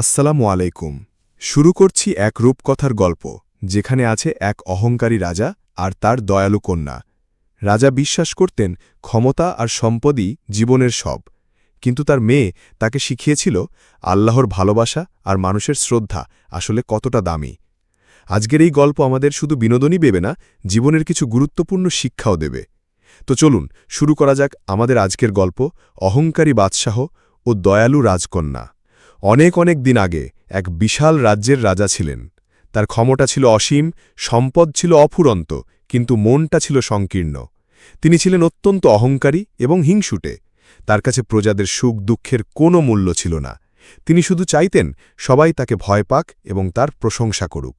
আসসালামু আলাইকুম। শুরু করছি এক রূপকথার গল্প, যেখানে আছে এক অহংকারী রাজা আর তার দয়ালু কন্যা। রাজা বিশ্বাস করতেন ক্ষমতা আর সম্পদই জীবনের সব। কিন্তু তার মেয়ে তাকে শিখিয়েছিল, আল্লাহর ভালোবাসা আর মানুষের শ্রদ্ধা আসলে কতটা দামি। আজকের এই গল্প আমাদের শুধু বিনোদনই দেবে না, জীবনের কিছু গুরুত্বপূর্ণ শিক্ষাও দেবে। তো চলুন, শুরু করা যাক আমাদের আজকের গল্প, অহংকারী বাদশাহ ও দয়ালু রাজকন্যা। অনেক অনেক দিন আগে এক বিশাল রাজ্যের রাজা ছিলেন। তার ক্ষমতা ছিল অসীম, সম্পদ ছিল অফুরন্ত, কিন্তু মনটা ছিল সংকীর্ণ। তিনি ছিলেন অত্যন্ত অহংকারী এবং হিংসুটে। তার কাছে প্রজাদের সুখ দুঃখের কোনো মূল্য ছিল না। তিনি শুধু চাইতেন সবাই তাকে ভয় পাক এবং তার প্রশংসা করুক।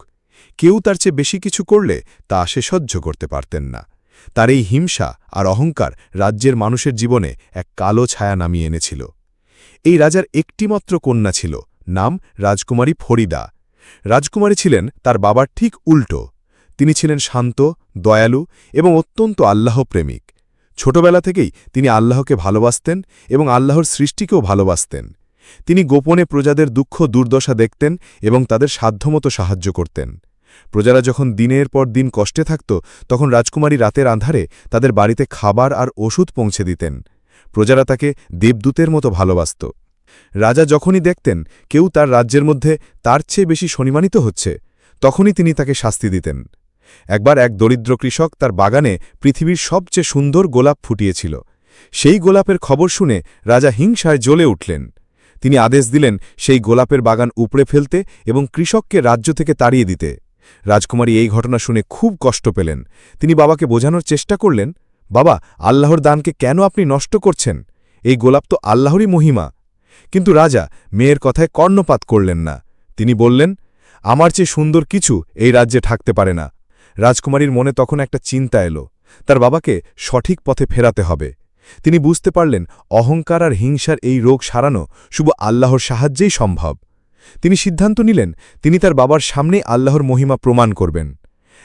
কেউ তার চেয়ে বেশি কিছু করলে তা সে সহ্য করতে পারতেন না। তার এই হিংসা আর অহংকার রাজ্যের মানুষের জীবনে এক কালো ছায়া নামিয়ে এনেছিল। এই রাজার একটিমাত্র কন্যা ছিল, নাম রাজকুমারী ফরিদা। রাজকুমারী ছিলেন তার বাবার ঠিক উল্টো। তিনি ছিলেন শান্ত, দয়ালু এবং অত্যন্ত আল্লাহপ্রেমিক। ছোটবেলা থেকেই তিনি আল্লাহকে ভালোবাসতেন এবং আল্লাহর সৃষ্টিকেও ভালোবাসতেন। তিনি গোপনে প্রজাদের দুঃখ দুর্দশা দেখতেন এবং তাদের সাধ্যমতো সাহায্য করতেন। প্রজারা যখন দিনের পর দিন কষ্টে থাকত, তখন রাজকুমারী রাতের আন্ধারে তাদের বাড়িতে খাবার আর ওষুধ পৌঁছে দিতেন। প্রজারা তাকে দেবদূতের মতো ভালোবাসত। রাজা যখনই দেখতেন কেউ তার রাজ্যের মধ্যে তার চেয়ে বেশি সম্মানিত হচ্ছে, তখনই তিনি তাকে শাস্তি দিতেন। একবার এক দরিদ্র কৃষক তার বাগানে পৃথিবীর সবচেয়ে সুন্দর গোলাপ ফুটিয়েছিল। সেই গোলাপের খবর শুনে রাজা হিংসায় জ্বলে উঠলেন। তিনি আদেশ দিলেন সেই গোলাপের বাগান উপড়ে ফেলতে এবং কৃষককে রাজ্য থেকে তাড়িয়ে দিতে। রাজকুমারী এই ঘটনা শুনে খুব কষ্ট পেলেন। তিনি বাবাকে বোঝানোর চেষ্টা করলেন, বাবা, আল্লাহর দানকে কেন আপনি নষ্ট করছেন? এই গোলাপ তো আল্লাহরই মহিমা। কিন্তু রাজা মেয়ের কথায় কর্ণপাত করলেন না। তিনি বললেন, আমার চেয়ে সুন্দর কিছু এই রাজ্যে থাকতে পারে না। রাজকুমারীর মনে তখন একটা চিন্তা এলো, তার বাবাকে সঠিক পথে ফেরাতে হবে। তিনি বুঝতে পারলেন, অহংকার আর হিংসার এই রোগ সারানো শুভ আল্লাহর সাহায্যেই সম্ভব। তিনি সিদ্ধান্ত নিলেন, তিনি তার বাবার সামনে আল্লাহর মহিমা প্রমাণ করবেন।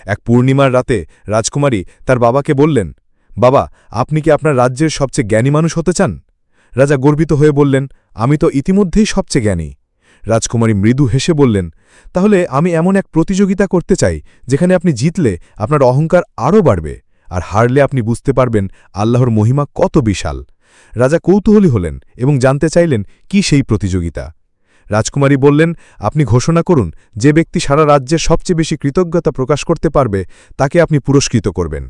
এক পূর্ণিমার রাতে রাজকুমারী তার বাবাকে বললেন, বাবা, আপনি কি আপনার রাজ্যের সবচেয়ে জ্ঞানী মানুষ হতে চান? রাজা গর্বিত হয়ে বললেন, আমি তো ইতিমধ্যেই সবচেয়ে জ্ঞানী। রাজকুমারী মৃদু হেসে বললেন, তাহলে আমি এমন এক প্রতিযোগিতা করতে চাই, যেখানে আপনি জিতলে আপনার অহংকার আরও বাড়বে, আর হারলে আপনি বুঝতে পারবেন আল্লাহর মহিমা কত বিশাল। রাজা কৌতূহলী হলেন এবং জানতে চাইলেন, কি সেই প্রতিযোগিতা? রাজকুমারী বললেন, আপনি ঘোষণা করুন, যে ব্যক্তি সারা রাজ্যের সবচেয়ে বেশি কৃতজ্ঞতা প্রকাশ করতে পারবে, তাকে আপনি পুরস্কৃত করবেন।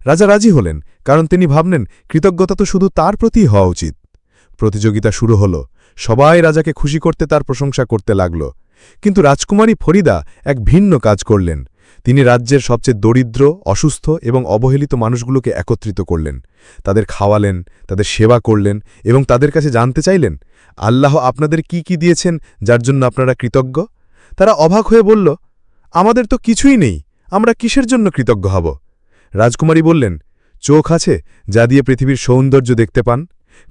রাজা রাজি হলেন, কারণ তিনি ভাবলেন, কৃতজ্ঞতা তো শুধু তার প্রতিই হওয়া উচিত। প্রতিযোগিতা শুরু হল। সবাই রাজাকে খুশি করতে তার প্রশংসা করতে লাগল। কিন্তু রাজকুমারী ফরিদা এক ভিন্ন কাজ করলেন। তিনি রাজ্যের সবচেয়ে দরিদ্র, অসুস্থ এবং অবহেলিত মানুষগুলোকে একত্রিত করলেন। তাদের খাওয়ালেন, তাদের সেবা করলেন এবং তাদের কাছে জানতে চাইলেন, আল্লাহ আপনাদের কি কি দিয়েছেন যার জন্য আপনারা কৃতজ্ঞ? তারা অবাক হয়ে বলল, আমাদের তো কিছুই নেই, আমরা কিসের জন্য কৃতজ্ঞ হব? রাজকুমারী বললেন, চোখ আছে যা দিয়ে পৃথিবীর সৌন্দর্য দেখতে পান।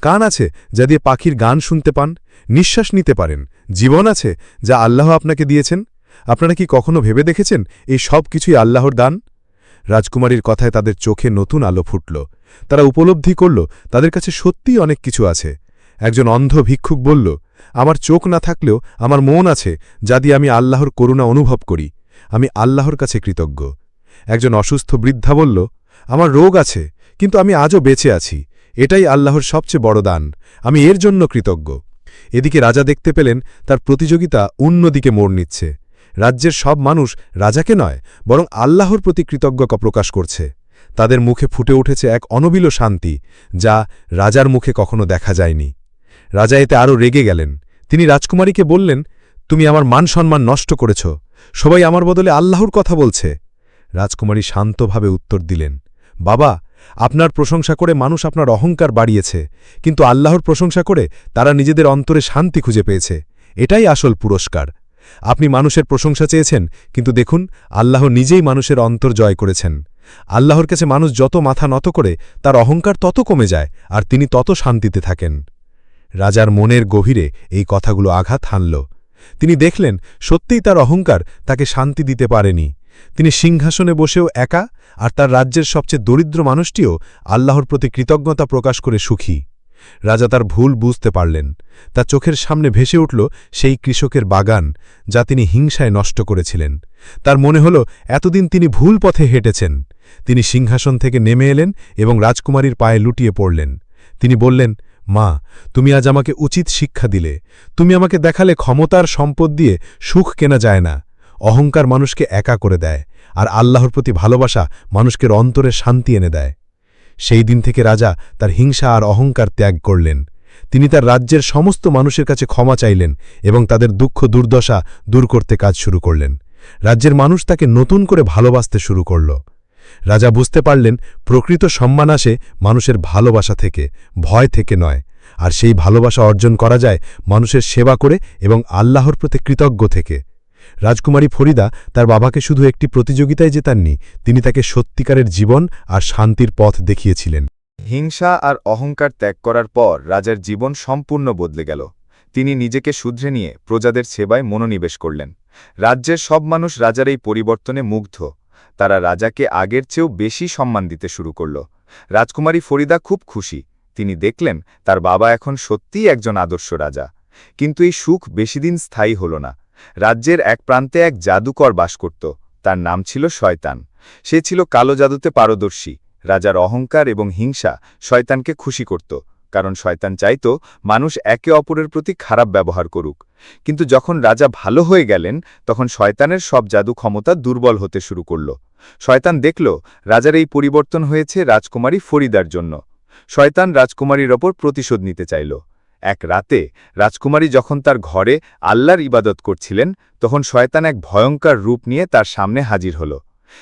কান আছে যা দিয়ে পাখির গান শুনতে পান, নিঃশ্বাস নিতে পারেন। জীবন আছে যা আল্লাহ আপনাকে দিয়েছেন। আপনারা কি কখনো ভেবে দেখেছেন এই সব কিছুই আল্লাহর দান? রাজকুমারীর কথায় তাদের চোখে নতুন আলো ফুটল। তারা উপলব্ধি করল, তাদের কাছে সত্যিই অনেক কিছু আছে। একজন অন্ধ ভিক্ষুক বলল, আমার চোখ না থাকলেও আমার মন আছে যা দিয়ে আমি আল্লাহর করুণা অনুভব করি। আমি আল্লাহর কাছে কৃতজ্ঞ। একজন অসুস্থ বৃদ্ধা বলল, আমার রোগ আছে, কিন্তু আমি আজও বেঁচে আছি। এটাই আল্লাহর সবচেয়ে বড় দান। আমি এর জন্য কৃতজ্ঞ। এদিকে রাজা দেখতে পেলেন, তার প্রতিযোগিতা অন্যদিকে মোড় নিচ্ছে। রাজ্যের সব মানুষ রাজাকে নয়, বরং আল্লাহর প্রতি কৃতজ্ঞতা প্রকাশ করছে। তাদের মুখে ফুটে উঠেছে এক অনবিল শান্তি, যা রাজার মুখে কখনো দেখা যায়নি। রাজা এতে আরও রেগে গেলেন। তিনি রাজকুমারীকে বললেন, তুমি আমার মান সম্মান নষ্ট করেছ। সবাই আমার বদলে আল্লাহর কথা বলছে। রাজকুমারী শান্তভাবে উত্তর দিলেন, বাবা আপনার প্রশংসা করে মানুষ আপনার অহংকার বাড়িয়েছে, কিন্তু আল্লাহর প্রশংসা করে তারা নিজেদের অন্তরে শান্তি খুঁজে পেয়েছে। এটাই আসল পুরস্কার। আপনি মানুষের প্রশংসা চেয়েছেন, কিন্তু দেখুন, আল্লাহ নিজেই মানুষের অন্তর জয় করেছেন। আল্লাহর কাছে মানুষ যত মাথা নত করে, তার অহংকার তত কমে যায়, আর তিনি তত শান্তিতে থাকেন। রাজার মনের গভীরে এই কথাগুলো আঘাত হানল। তিনি দেখলেন, সত্যিই তার অহংকার তাকে শান্তি দিতে পারেনি। তিনি সিংহাসনে বসেও একা আর তার রাজ্যের সবচেয়ে দরিদ্র মানুষটিও আল্লাহর প্রতি কৃতজ্ঞতা প্রকাশ করে সুখী। রাজা তার ভুল বুঝতে পারলেন। তার চোখের সামনে ভেসে উঠল সেই কৃষকের বাগান, যা তিনি হিংসায় নষ্ট করেছিলেন। তার মনে হল, এতদিন তিনি ভুল পথে হেঁটেছেন। তিনি সিংহাসন থেকে নেমে এলেন এবং রাজকুমারীর পায়ে লুটিয়ে পড়লেন। তিনি বললেন মা, তুমি আজ আমাকে উচিত শিক্ষা দিলে। তুমি আমাকে দেখালে ক্ষমতার সম্পদ দিয়ে সুখ কেনা যায় না। অহংকার মানুষকে একা করে দেয়, আর আল্লাহর প্রতি ভালোবাসা মানুষকে অন্তরে শান্তি এনে দেয়। সেই দিন থেকে রাজা তার হিংসা আর অহংকার ত্যাগ করলেন। তিনি তার রাজ্যের সমস্ত মানুষের কাছে ক্ষমা চাইলেন এবং তাদের দুঃখ দুর্দশা দূর করতে কাজ শুরু করলেন। রাজ্যের মানুষ তাকে নতুন করে ভালোবাসতে শুরু করল। রাজা বুঝতে পারলেন, প্রকৃত সম্মান আসে মানুষের ভালোবাসা থেকে, ভয় থেকে নয়। আর সেই ভালোবাসা অর্জন করা যায় মানুষের সেবা করে এবং আল্লাহর প্রতি কৃতজ্ঞ থেকে। রাজকুমারী ফরিদা তার বাবাকে শুধু একটি প্রতিযোগিতায় জেতাননি, তিনি তাকে সত্যিকারের জীবন আর শান্তির পথ দেখিয়েছিলেন। হিংসা আর অহংকার ত্যাগ করার পর রাজার জীবন সম্পূর্ণ বদলে গেল। তিনি নিজেকে শুধরে নিয়ে প্রজাদের সেবায় মনোনিবেশ করলেন। রাজ্যের সব মানুষ রাজার এই পরিবর্তনে মুগ্ধ। তারা রাজাকে আগের চেয়েও বেশি সম্মান দিতে শুরু করল। রাজকুমারী ফরিদা খুব খুশি। তিনি দেখলেন, তার বাবা এখন সত্যিই একজন আদর্শ রাজা। কিন্তু এই সুখ বেশিদিন স্থায়ী হল না। রাজ্যের এক প্রান্তে এক জাদুকর বাস করত। তার নাম ছিল শয়তান। সে ছিল কালো জাদুতে পারদর্শী। রাজার অহংকার এবং হিংসা শয়তানকে খুশি করত। কারণ শয়তান চাইত মানুষ একে অপরের প্রতি খারাপ ব্যবহার করুক। কিন্তু যখন রাজা ভালো হয়ে গেলেন, তখন শয়তানের সব জাদু ক্ষমতা দুর্বল হতে শুরু করল। শয়তান দেখল, রাজার এই পরিবর্তন হয়েছে রাজকুমারী ফরিদার জন্য। শয়তান রাজকুমারীর ওপর প্রতিশোধ নিতে চাইল। এক রাতে, রাজকুমারী যখন তার ঘরে আল্লাহর ইবাদত করছিলেন, তখন শয়তান এক ভয়ঙ্কর রূপ নিয়ে তার সামনে হাজির হল।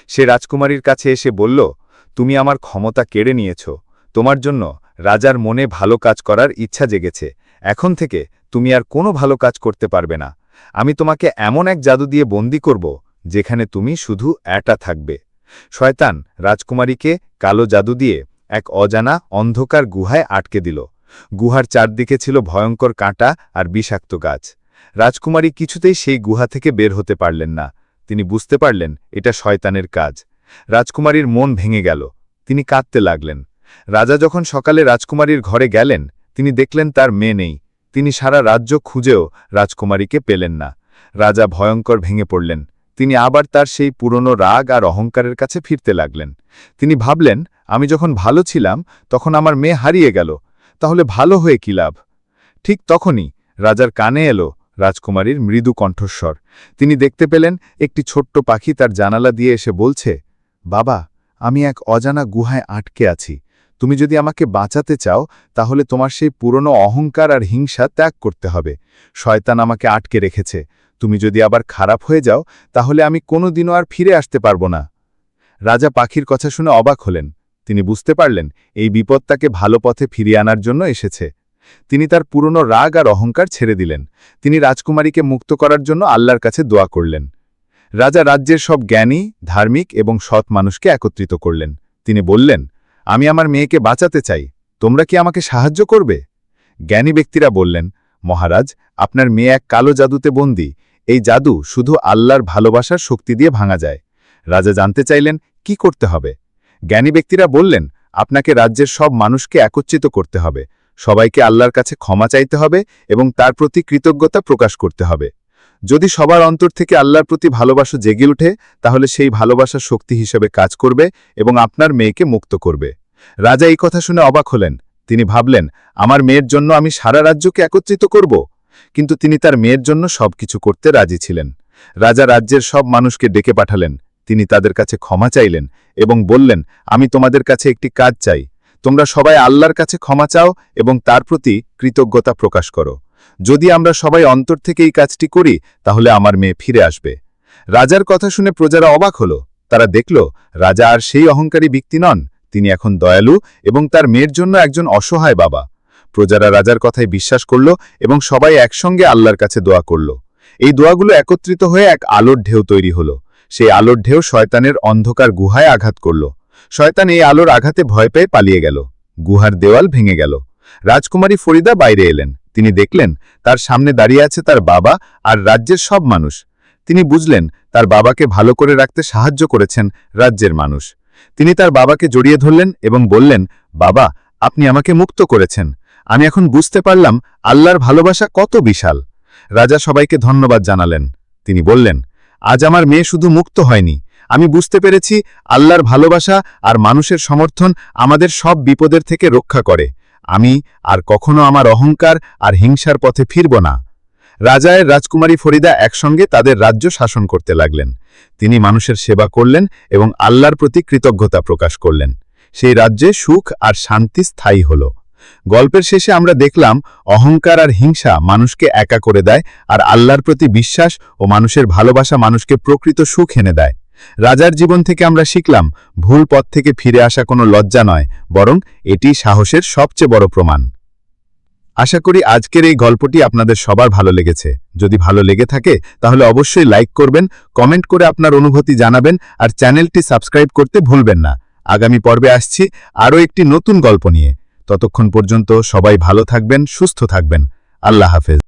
সে রাজকুমারীর কাছে এসে বলল, তুমি আমার ক্ষমতা কেড়ে নিয়েছ। তোমার জন্য রাজার মনে ভালো কাজ করার ইচ্ছা জেগেছে। এখন থেকে তুমি আর কোনো ভালো কাজ করতে পারবে না। আমি তোমাকে এমন এক জাদু দিয়ে বন্দি করব, যেখানে তুমি শুধু এটা থাকবে। শয়তান রাজকুমারীকে কালো জাদু দিয়ে এক অজানা অন্ধকার গুহায় আটকে দিল। গুহার চারদিকে ছিল ভয়ঙ্কর কাঁটা আর বিষাক্ত গাছ। রাজকুমারী কিছুতেই সেই গুহা থেকে বের হতে পারলেন না। তিনি বুঝতে পারলেন এটা শয়তানের কাজ। রাজকুমারীর মন ভেঙে গেল। তিনি কাঁদতে লাগলেন। রাজা যখন সকালে রাজকুমারীর ঘরে গেলেন, তিনি দেখলেন তার মেয়ে নেই। তিনি সারা রাজ্য খুঁজেও রাজকুমারীকে পেলেন না। রাজা ভয়ঙ্কর ভেঙে পড়লেন। তিনি আবার তার সেই পুরনো রাগ আর অহংকারের কাছে ফিরতে লাগলেন। তিনি ভাবলেন, আমি যখন ভালো ছিলাম, তখন আমার মেয়ে হারিয়ে গেল। তাহলে ভালো হয়ে কি লাভ? ঠিক তখনই রাজার কানে এলো রাজকুমারীর মৃদু কণ্ঠস্বর। তিনি দেখতে পেলেন, একটি ছোট্ট পাখি তার জানালা দিয়ে এসে বলছে, বাবা, আমি এক অজানা গুহায় আটকে আছি। তুমি যদি আমাকে বাঁচাতে চাও, তাহলে তোমার সেই পুরনো অহংকার আর হিংসা ত্যাগ করতে হবে। শয়তান আমাকে আটকে রেখেছে। তুমি যদি আবার খারাপ হয়ে যাও, তাহলে আমি কোনোদিনও আর ফিরে আসতে পারব না। রাজা পাখির কথা শুনে অবাক হলেন। তিনি বুঝতে পারলেন, এই বিপদ তাকে ভালো পথে ফিরিয়ে আনার জন্য এসেছে। তিনি তার পুরনো রাগ আর অহংকার ছেড়ে দিলেন। তিনি রাজকুমারীকে মুক্ত করার জন্য আল্লাহর কাছে দোয়া করলেন। রাজা রাজ্যের সব জ্ঞানী, ধার্মিক এবং সৎ মানুষকে একত্রিত করলেন। তিনি বললেন আমি আমার মেয়েকে বাঁচাতে চাই। তোমরা কি আমাকে সাহায্য করবে? জ্ঞানী ব্যক্তিরা বললেন, মহারাজ, আপনার মেয়ে এক কালো জাদুতে বন্দী। এই জাদু শুধু আল্লাহর ভালোবাসার শক্তি দিয়ে ভাঙা যায়। রাজা জানতে চাইলেন, কি করতে হবে? জ্ঞানী ব্যক্তিরা বললেন, আপনাকে রাজ্যের সব মানুষকে একত্রিত করতে হবে। সবাইকে আল্লাহর কাছে ক্ষমা চাইতে হবে এবং তার প্রতি কৃতজ্ঞতা প্রকাশ করতে হবে। যদি সবার অন্তর থেকে আল্লাহর প্রতি ভালোবাসা জেগে উঠে, তাহলে সেই ভালোবাসা শক্তি হিসেবে কাজ করবে এবং আপনার মেয়েকে মুক্ত করবে। রাজা এই কথা শুনে অবাক হলেন। তিনি ভাবলেন, আমার মেয়ের জন্য আমি সারা রাজ্যকে একত্রিত করব। কিন্তু তিনি তার মেয়ের জন্য সবকিছু করতে রাজি ছিলেন। রাজা রাজ্যের সব মানুষকে ডেকে পাঠালেন। তিনি তাদের কাছে ক্ষমা চাইলেন এবং বললেন, আমি তোমাদের কাছে একটি কাজ চাই। তোমরা সবাই আল্লাহর কাছে ক্ষমা চাও এবং তার প্রতি কৃতজ্ঞতা প্রকাশ করো। যদি আমরা সবাই অন্তর থেকে এই কাজটি করি, তাহলে আমার মেয়ে ফিরে আসবে। রাজার কথা শুনে প্রজারা অবাক হল। তারা দেখল, রাজা আর সেই অহংকারী ব্যক্তি নন। তিনি এখন দয়ালু এবং তার মেয়ের জন্য একজন অসহায় বাবা। প্রজারা রাজার কথায় বিশ্বাস করল এবং সবাই একসঙ্গে আল্লাহর কাছে দোয়া করল। এই দোয়াগুলো একত্রিত হয়ে এক আলোর ঢেউ তৈরি হল। সেই আলোর ঢেউ শয়তানের অন্ধকার গুহায় আঘাত করল। শয়তান এই আলোর আঘাতে ভয় পেয়ে পালিয়ে গেল। গুহার দেওয়াল ভেঙে গেল। রাজকুমারী ফরিদা বাইরে এলেন। তিনি দেখলেন, তার সামনে দাঁড়িয়ে আছে তার বাবা আর রাজ্যের সব মানুষ। তিনি বুঝলেন, তার বাবাকে ভালো করে রাখতে সাহায্য করেছেন রাজ্যের মানুষ। তিনি তার বাবাকে জড়িয়ে ধরলেন এবং বললেন, বাবা, আপনি আমাকে মুক্ত করেছেন। আমি এখন বুঝতে পারলাম আল্লাহর ভালোবাসা কত বিশাল। রাজা সবাইকে ধন্যবাদ জানালেন। তিনি বললেন, আজ আমার মেয়ে শুধু মুক্ত হয়নি। আমি বুঝতে পেরেছি আল্লাহর ভালোবাসা আর মানুষের সমর্থন আমাদের সব বিপদের থেকে রক্ষা করে। আমি আর কখনো আমার অহংকার আর হিংসার পথে ফিরব না। রাজায়ের রাজকুমারী ফরিদা একসঙ্গে তাদের রাজ্য শাসন করতে লাগলেন। তিনি মানুষের সেবা করলেন এবং আল্লাহর প্রতি কৃতজ্ঞতা প্রকাশ করলেন। সেই রাজ্যে সুখ আর শান্তি স্থায়ী হল। গল্পের শেষে আমরা দেখলাম, অহংকার আর হিংসা মানুষকে একা করে দেয় আর আল্লাহর প্রতি বিশ্বাস ও মানুষের ভালোবাসা মানুষকে প্রকৃত সুখ এনে দেয়। রাজার জীবন থেকে আমরা শিখলাম, ভুল পথ থেকে ফিরে আসা কোনো লজ্জা নয়, বরং এটি সাহসের সবচেয়ে বড় প্রমাণ। আশা করি আজকের এই গল্পটি আপনাদের সবার ভালো লেগেছে। যদি ভালো লেগে থাকে, তাহলে অবশ্যই লাইক করবেন কমেন্ট করে আপনার অনুভূতি জানাবেন, আর চ্যানেলটি সাবস্ক্রাইব করতে ভুলবেন না। আগামী পর্বে আসছি আরও একটি নতুন গল্প নিয়ে। ততক্ষণ পর্যন্ত সবাই ভালো থাকবেন, সুস্থ থাকবেন। আল্লাহ হাফেজ।